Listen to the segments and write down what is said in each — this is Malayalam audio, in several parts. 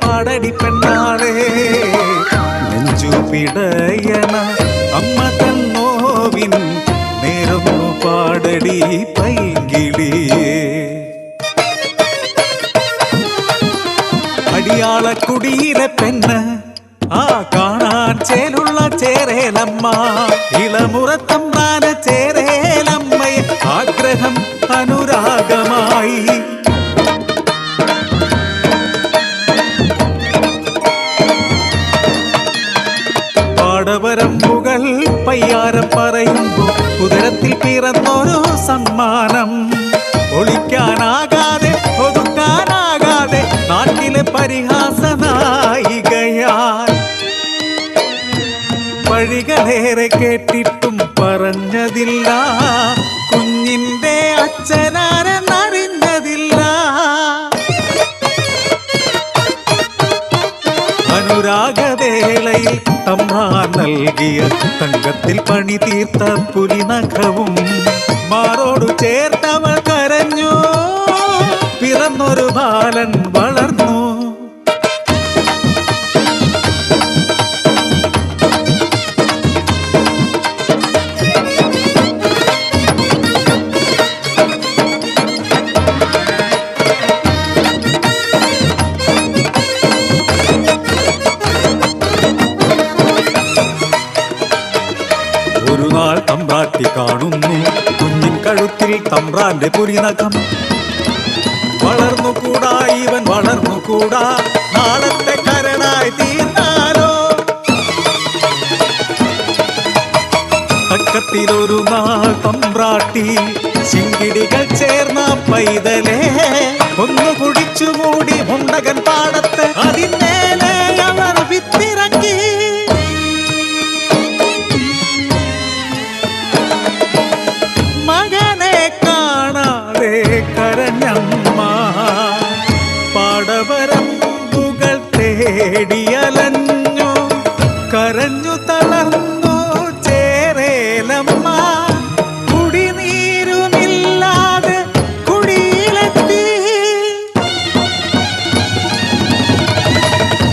பாடடி பெண்ணாளே. நெஞ்சு பிட അടിയാള കുടിയിലെ പെണ്ണ്. ആ കാണാൻ ചേലുള്ള ചേരേലമ്മ. ഇളമുറത്തം താന ചേരേലമ്മയെ ആഗ്രഹം അനുരാഗമായി. പാടവരമ്പുകൾ പയ്യാരം പറയുമ്പോൾ ഉദരത്തിൽ പിറന്നൊരു സമ്മാനം. ഒളിക്കാനാകാതെ ഒതുക്കാനാകാതെ നാട്ടിലെ പരിഹാസനായികയാൽ വഴികളേറെ കേട്ടിട്ടും പറഞ്ഞതില്ല. കുഞ്ഞിന്റെ അച്ഛനാരെന്നറിഞ്ഞതില്ല. അനുരാഗവേളയിൽ തമ്മ നൽകിയ തങ്കത്തിൽ പണി തീർത്ത പുലിനഖവും മാറോടു ചേർത്തവൾ കരഞ്ഞു. പിറന്നൊരു ബാലൻ തമ്പ്രാട്ടി കാണുന്നു. കുഞ്ഞിൻ കഴുത്തിൽ തമ്പ്രാന്റെ പുരിനഖം. വളർന്നുകൂടാ ഇവൻ വളർന്നുകൂടാ നാളത്തെ കരനായി തീർന്നാലോ? തക്കത്തിലൊരു നാൾ തമ്പ്രാട്ടി ചിങ്കിടികൾ ചേർന്ന പൈതലേ. ഒന്ന് കുടിച്ചു മൂടി മുണ്ടകൻ പാടത്ത് അതിന്മേലെ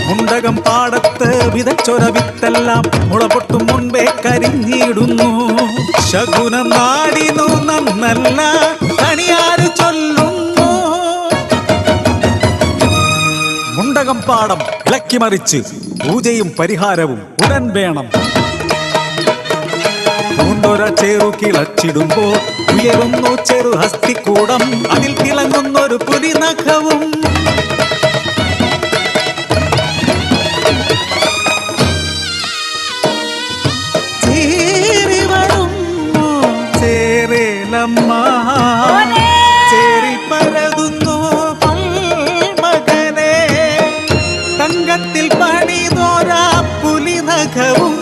മുണ്ടകം പാടത്ത് വിതച്ചൊരവിത്തെല്ലാം മുളപൊട്ടും മുൻപേ കരിഞ്ഞിടുന്നു. ശകുനം നാടിനു നന്നല്ല കണിയാര് ചൊല്ലുന്നു. മുണ്ടകം പാടം ഇളക്കിമറിച്ച് പൂജയും പരിഹാരവും ഉടൻ വേണം. പൂണ്ടൊര ചേറു കിളച്ചിടുമ്പോൾ ഉയരുന്നു ചെറു ഹസ്തിക്കൂടം. അതിൽ തിളങ്ങുന്നൊരു പുതി നഖവും. വരുന്നു ചേരേലമ്മ ചേരി പരതുന്നു മകനെ തങ്കത്തിൽ പണിതോരാ പുലിനഖവും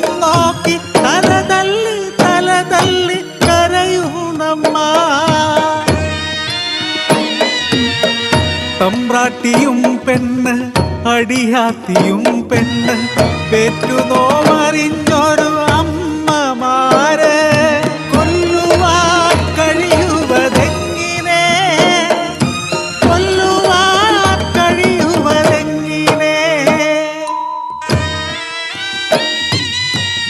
തമ്പ്രാട്ടിയും പെണ്ണ് അടിയാത്തിയും പെണ്ണ് പെറ്റുനോമറിഞ്ഞൊരു അമ്മമാര് കൊല്ലുവാൻ കഴിയുവതെങ്ങിനെ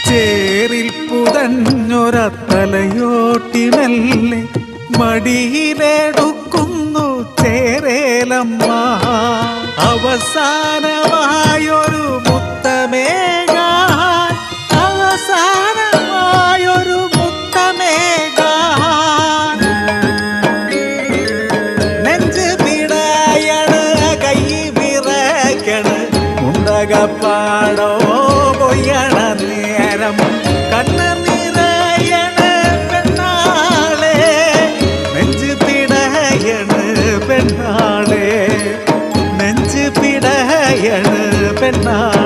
ചേറിൽ ചേരേലമ്മ അവസാനമായൊരു sonar.